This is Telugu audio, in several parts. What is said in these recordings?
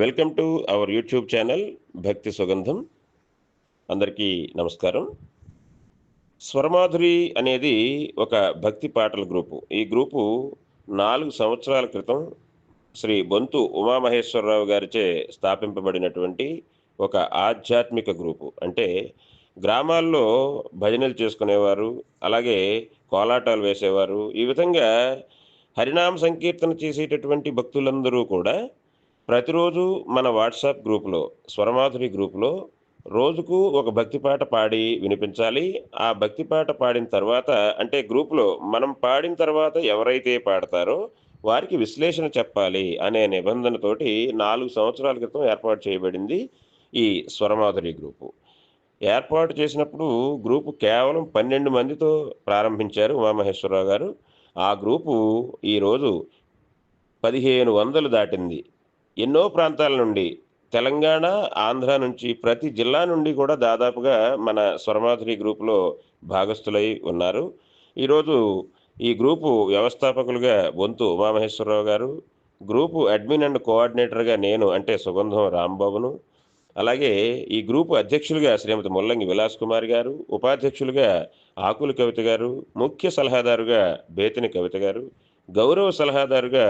Welcome to our YouTube channel Bhakti Sugandham. అందరికీ నమస్కారం. స్వరమాధురి అనేది ఒక భక్తి పాటల గ్రూపు. ఈ గ్రూపు నాలుగు సంవత్సరాల క్రితం శ్రీ బొంతు ఉమామహేశ్వరరావు గారిచే స్థాపింపబడినటువంటి ఒక ఆధ్యాత్మిక గ్రూపు. అంటే గ్రామాల్లో భజనలు చేసుకునేవారు అలాగే కోలాటాలు వేసేవారు. ఈ విధంగా హరినామ సంకీర్తన చేసేటటువంటి భక్తులందరూ కూడా ప్రతిరోజు మన వాట్సాప్ గ్రూప్లో స్వరమాధురి గ్రూప్లో రోజుకు ఒక భక్తి పాట పాడి వినిపించాలి. ఆ భక్తి పాట పాడిన తర్వాత అంటే గ్రూపులో మనం పాడిన తర్వాత ఎవరైతే పాడతారో వారికి విశ్లేషణ చెప్పాలి అనే నిబంధనతోటి నాలుగు సంవత్సరాల క్రితం ఏర్పాటు చేయబడింది ఈ స్వరమాధురి గ్రూపు. ఏర్పాటు చేసినప్పుడు గ్రూపు కేవలం పన్నెండు మందితో ప్రారంభించారు ఉమామహేశ్వరరావు గారు. ఆ గ్రూపు ఈరోజు పదిహేను వందలు దాటింది. ఎన్నో ప్రాంతాల నుండి తెలంగాణ ఆంధ్ర నుంచి ప్రతి జిల్లా నుండి కూడా దాదాపుగా మన స్వరమాధురి గ్రూపులో భాగస్థులై ఉన్నారు. ఈరోజు ఈ గ్రూపు వ్యవస్థాపకులుగా బొంతు ఉమామహేశ్వరరావు గారు గ్రూపు అడ్మిన్ అండ్ కోఆర్డినేటర్గా నేను అంటే సుగంధం రాంబాబును అలాగే ఈ గ్రూపు అధ్యక్షులుగా శ్రీమతి ముల్లంగి విలాస్ కుమార్ గారు ఉపాధ్యక్షులుగా ఆకుల కవిత గారు ముఖ్య సలహాదారుగా బేతిని కవిత గారు గౌరవ సలహాదారుగా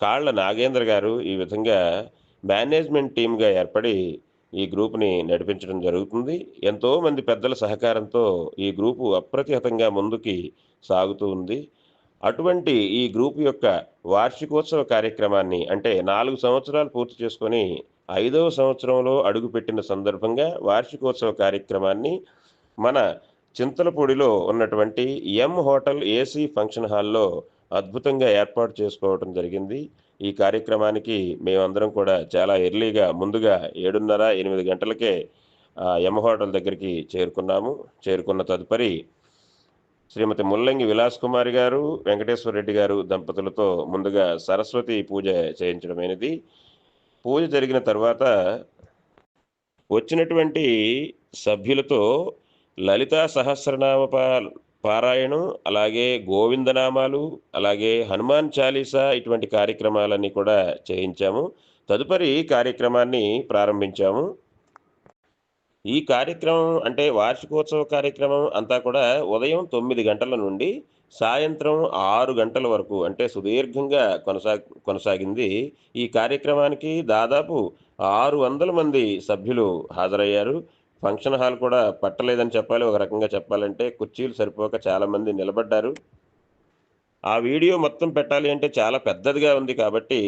కాళ్ళ నాగేంద్ర గారు ఈ విధంగా మేనేజ్మెంట్ టీమ్గా ఏర్పడి ఈ గ్రూప్ని నడిపించడం జరుగుతుంది. ఎంతోమంది పెద్దల సహకారంతో ఈ గ్రూపు అప్రతిహతంగా ముందుకి సాగుతూ ఉంది. అటువంటి ఈ గ్రూప్ యొక్క వార్షికోత్సవ కార్యక్రమాన్ని అంటే నాలుగు సంవత్సరాలు పూర్తి చేసుకొని ఐదవ సంవత్సరంలో అడుగుపెట్టిన సందర్భంగా వార్షికోత్సవ కార్యక్రమాన్ని మన చింతలపూడిలో ఉన్నటువంటి ఎం హోటల్ ఏసీ ఫంక్షన్ హాల్లో అద్భుతంగా ఏర్పాటు చేసుకోవడం జరిగింది. ఈ కార్యక్రమానికి మేమందరం కూడా చాలా ఎర్లీగా ముందుగా ఏడున్నర ఎనిమిది గంటలకే ఎం హోటల్ దగ్గరికి చేరుకున్నాము. చేరుకున్న తదుపరి శ్రీమతి ముల్లంగి విలాస్ కుమారి గారు వెంకటేశ్వర రెడ్డి గారు దంపతులతో ముందుగా సరస్వతి పూజ చేయించడమైనది. పూజ జరిగిన తర్వాత వచ్చినటువంటి సభ్యులతో లలితా సహస్రనామ పారాయణం అలాగే గోవిందనామాలు అలాగే హనుమాన్ చాలీసా ఇటువంటి కార్యక్రమాలన్నీ కూడా చేయించాము. తదుపరి కార్యక్రమాన్ని ప్రారంభించాము. ఈ కార్యక్రమం అంటే వార్షికోత్సవ కార్యక్రమం అంతా కూడా ఉదయం తొమ్మిది గంటల నుండి సాయంత్రం ఆరు గంటల వరకు అంటే సుదీర్ఘంగా కొనసా కొనసాగింది. ఈ కార్యక్రమానికి దాదాపు ఆరు వందల మంది సభ్యులు హాజరయ్యారు. ఫంక్షన్ హాల్ కూడా పట్టలేదని చెప్పాలి. ఒక రకంగా చెప్పాలంటే కుర్చీలు సరిపోక చాలామంది నిలబడ్డారు. ఆ వీడియో మొత్తం పెట్టాలి అంటే చాలా పెద్దదిగా ఉంది కాబట్టి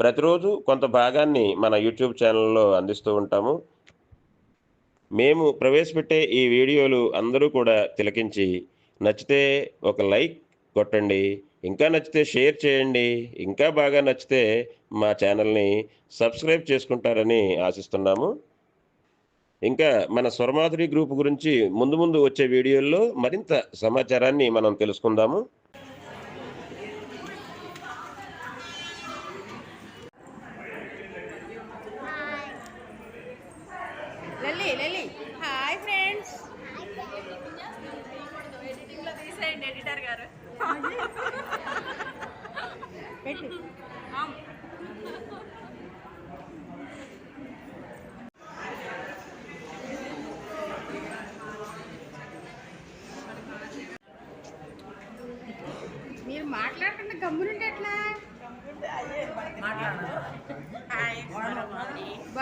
ప్రతిరోజు కొంత భాగాన్ని మన యూట్యూబ్ ఛానల్లో అందిస్తూ ఉంటాము. మేము ప్రవేశపెట్టే ఈ వీడియోలు అందరూ కూడా తిలకించి నచ్చితే ఒక లైక్ కొట్టండి. ఇంకా నచ్చితే షేర్ చేయండి. ఇంకా బాగా నచ్చితే మా ఛానల్ని సబ్స్క్రైబ్ చేసుకుంటారని ఆశిస్తున్నాము. ఇంకా మన స్వరమాధురి గ్రూప్ గురించి ముందు ముందు వచ్చే వీడియోల్లో మరింత సమాచారాన్ని మనం తెలుసుకుందాము.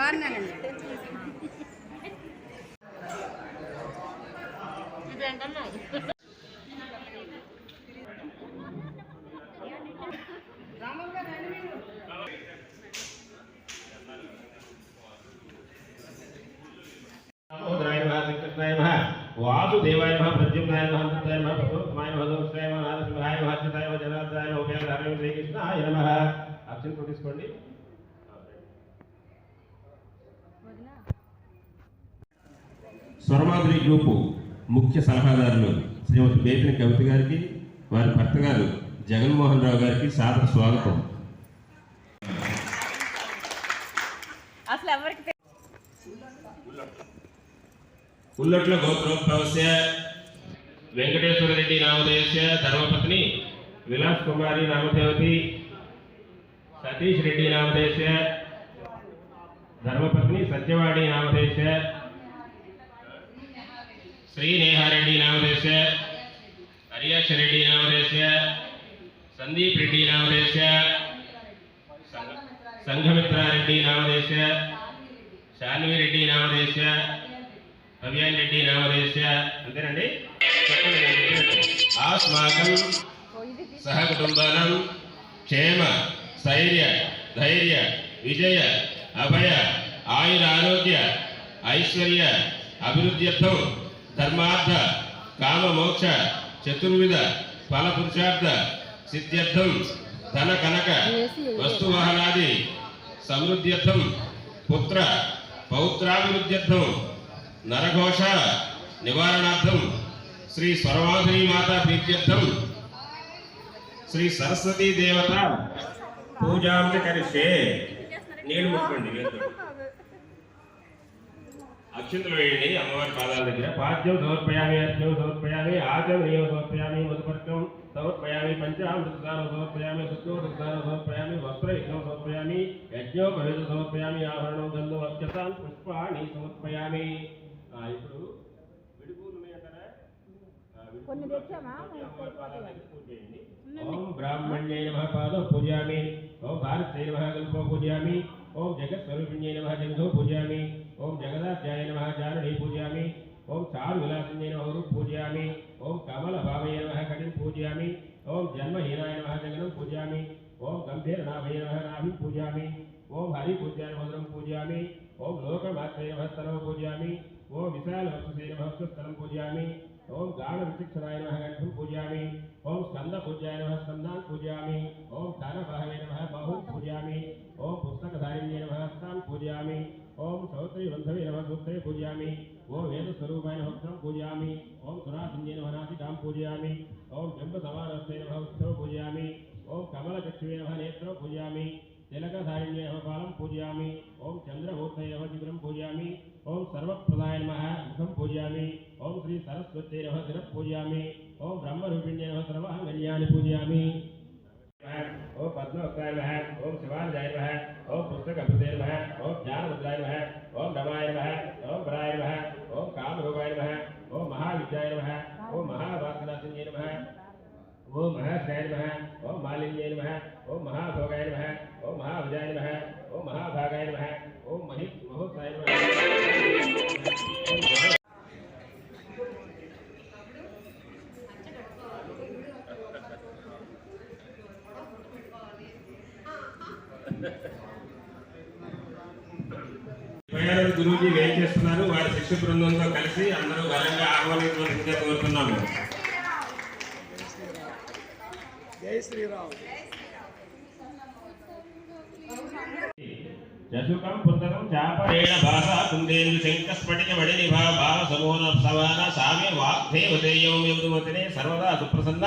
பாருங்க స్వరమాధురి గ్రూపు ముఖ్య సలహాదారులు శ్రీమతి బేతిని కవిత గారికి వారి భర్త గారు జగన్మోహన్ రావు గారికి సాదర స్వాగతం. అసలు ఎవరికి తె- ఉల్లట్ల గోత్రోద్భవస్య వెంకటేశ్వర రెడ్డి నామధేయస్య ధర్మపత్ని విలాస్ కుమారి నామదేవతి సతీష్ రెడ్డి నామధేయస్య ధర్మపత్ని సత్యవాణి నామధేశ శ్రీనేహారెడ్డి నామధేశ హరియాక్ష రెడ్డి నామధేశ సందీప్ రెడ్డి నామధేశ సంగ- సంఘమిత్రారెడ్డి నామధేశ శాన్వి రెడ్డి నామధేశ కవ్యాన్ రెడ్డి నామధేశ అంతేనండి చెప్పండి నేను చెప్పినట్టు. ఆస్మాకం సహ కుటుంబానం క్షేమ స్థైర్య ధైర్య విజయ అభయ ఆయుర ఆరోగ్య ఐశ్వర్య అభివృద్ధ్యర్థం ధర్మార్థ కామ మోక్ష చతుర్విధ ఫల పురుషార్థ సిద్ధ్యర్థం ధన కనక వస్తువాహనాది సమృద్ధ్యర్థం పుత్ర పౌత్రాభివృద్ధ్యర్థం నరఘోష నివారణార్థం శ్రీ స్వరమాధురి మాత ప్రీత్యర్థం శ్రీ సరస్వతీ దేవత. పూజాం కరిష్యే నీళ్ళు ముట్టుకోండి. అక్షంతలు వేయండి అమ్మవారి పాదాల దగ్గర. పాద్యం సమర్పయామి అర్ఘ్యం సమర్పయామి ఆద్యం నియమ సమర్పయామి మధుపర్కం సమర్పయామి పంచామృతదానం సమర్పయామి శుద్ధోదృతానం సమర్పయామి వస్త్రయుగ్నం సమర్పయామి యజ్ఞోపవేద సమర్పయామి ఆభరణం గంధం అత్యతాన్ పుష్పాణి సమర్పయామి. ఆ, ఇప్పుడు విడిపూలు ఆ, విడిపూలు కొన్ని తెచ్చామా? ఓం బ్రాహ్మణ్యై నమః పాదో పూజయామి ఓం భారత్యై నమః కల్పో పూజయామి ఓం జగత్స్వరూపిణ్యై నమః జగదో పూజయామి ओम जगदाध्याय नम चारुणी पूजा ओम चारु विलासंजय नमः पूजयामि ओम कमल भावय नम कटिं पूजा ओम जन्महीनाय नम जगन पूजा ओम गंभीरनाभय नम नाभिं पूजा ओम हरिपूज्याय मधुर पूजा ओम लोकमात्रय नम स्थल पूजा ओम विशाल स्थल पूजा ओम गाढ़ विशिक्षणाय नम गंठं पूजा ओम स्कंद पूजा नम स्कंदा पूजा ओम धन भावे नम बहु पूजा ओम पुस्तकधारिण्य नम हस्ता पूजा హస్తాన్ పూజయామి ఓం శ్రోత్రి బంధవే నమః సూత్రే పూజయామి ఓం వేద స్వరూపాయ నమః వస్త్రం పూజయామి ఓం సురాసిన్యే నమః నాసికాం పూజయామి ఓం బింబ సమానస్తే నమః ఉత్సవ పూజయామి ఓం కమలచక్షువే నమః నేత్రం పూజయామి తిలకధారిణ్యే నమః పాలం పూజయామి ఓం చంద్రమూర్తయ నమః చిత్రం పూజయామి ఓం సర్వప్రదాయ నమః ముఖం పూజయామి ఓం శ్రీ సరస్వత్యై నమః శిరః పూజయామి ఓం బ్రహ్మరూపిణ్యై నమః సర్వాంగళ్యాని పూజయామి ఓం పద్మవక్రాయ నమః ఓం శివాజాయ నమః ఓం పుస్తకభృతే నమః ఓం జ్ఞానముద్రాయ నమః ఓం రమాయ నమః ఓం వరాయ నమః ఓం కామరూపాయ నమః ఓం మహావిద్యాయ నమః ఓం మహావాసనాశన్యై నమః ఓం మహాశ్రాయ నమః ఓం మాలిన్యై నమః ఓం మహాభోగాయ నమః ఓం మహావిజాయ నమః ఓం మహాభాగాయ నమః ఓం మహి మహోత్సాయ నమః ప్రయాణ గురువుజీ ఏం చేస్తున్నారు. వారి శిష్య బృందంతో కలిసి అందరూ ఘనంగా ఆహ్వానించవలసిందిగా కోరుతున్నాము జసుకం పుస్తకం చాపరేణ భాష కుందేందు శంక స్ఫటిక మణి నిభా భావ సమూన సమాన సామ్య వాగ్దేవతేయం యముమతినే సర్వదా సుప్రసన్న.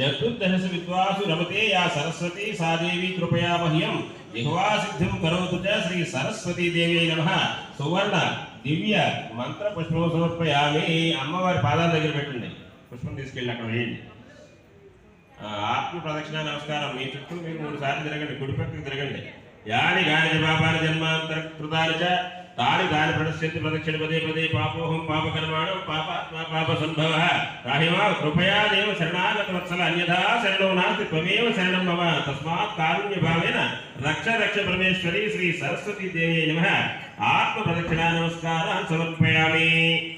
చతుర్దశ విద్వాసు రమతే యా సరస్వతి సా దేవి కృపయా మహ్యం జిహ్వా సిద్ధిం కరోతు చ శ్రీ సరస్వతీ దేవి నమ సువర్ణ దివ్య మంత్ర పుష్పం సమర్పయామి అమ్మవారి పాదాల దగ్గర పెట్టండి. పుష్పం తీసుకెళ్ళి అక్కడ వేయండి. ఆత్మ ప్రదక్షిణ నమస్కారం. మీ చుట్టూ మీరు మూడు సార్లు తిరగండి. గుడిపక్కకు తిరగండి. యాని గాని పాపాని జన్మాంతరకృతాలు చ తాని దాని ప్రణశ్యంతి ప్రదక్షిణ పదే పదే పాపోహం పాపకర్మాణం పాపాత్మా పాప సంభవ. రాహిమా కృపయా దేవ శరణాగత వత్సల అన్యథా శరణో నాస్తి త్వమేవ శరణం మమ. తస్మాత్ కారుణ్య భావేన రక్ష రక్ష పరమేశ్వరి శ్రీ సరస్వతీ దేవి నమ. ఆత్మ ప్రదక్షిణా నమస్కారాన్ని సమర్పయామి.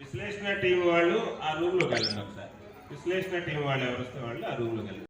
విశ్లేషణ టీం వాళ్ళు ఆ రూమ్లోకి వెళ్ళండి ఒకసారి. విశ్లేషణ టీం వాళ్ళు ఎవరు వస్తే వాళ్ళు ఆ రూమ్లోకి వెళ్ళండి.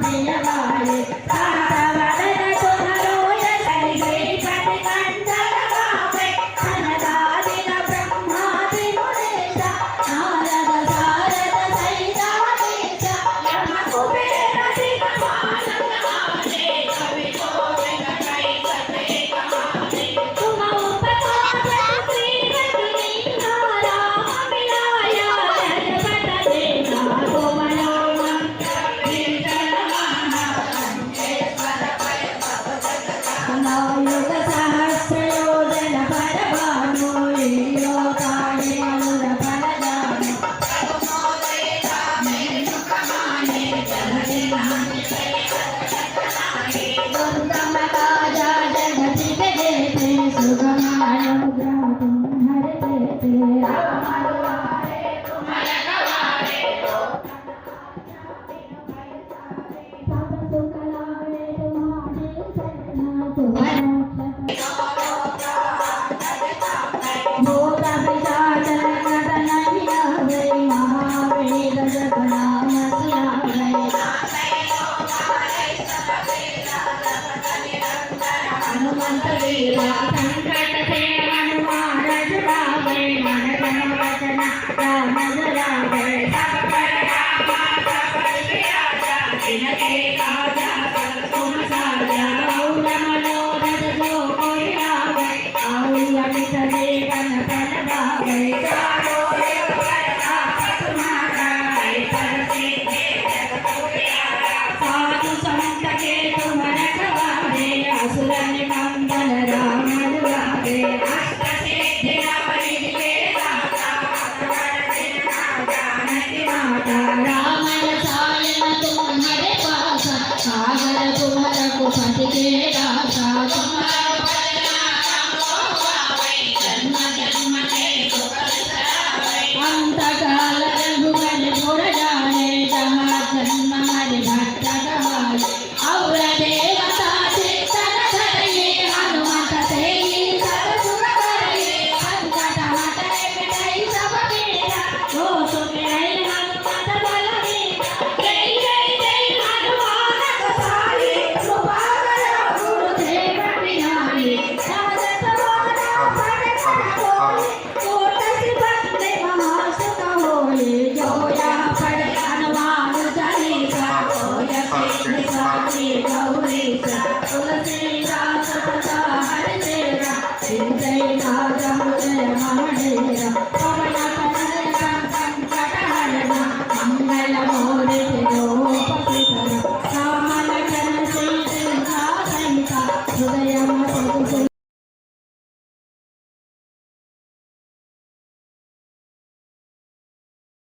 平原呐喊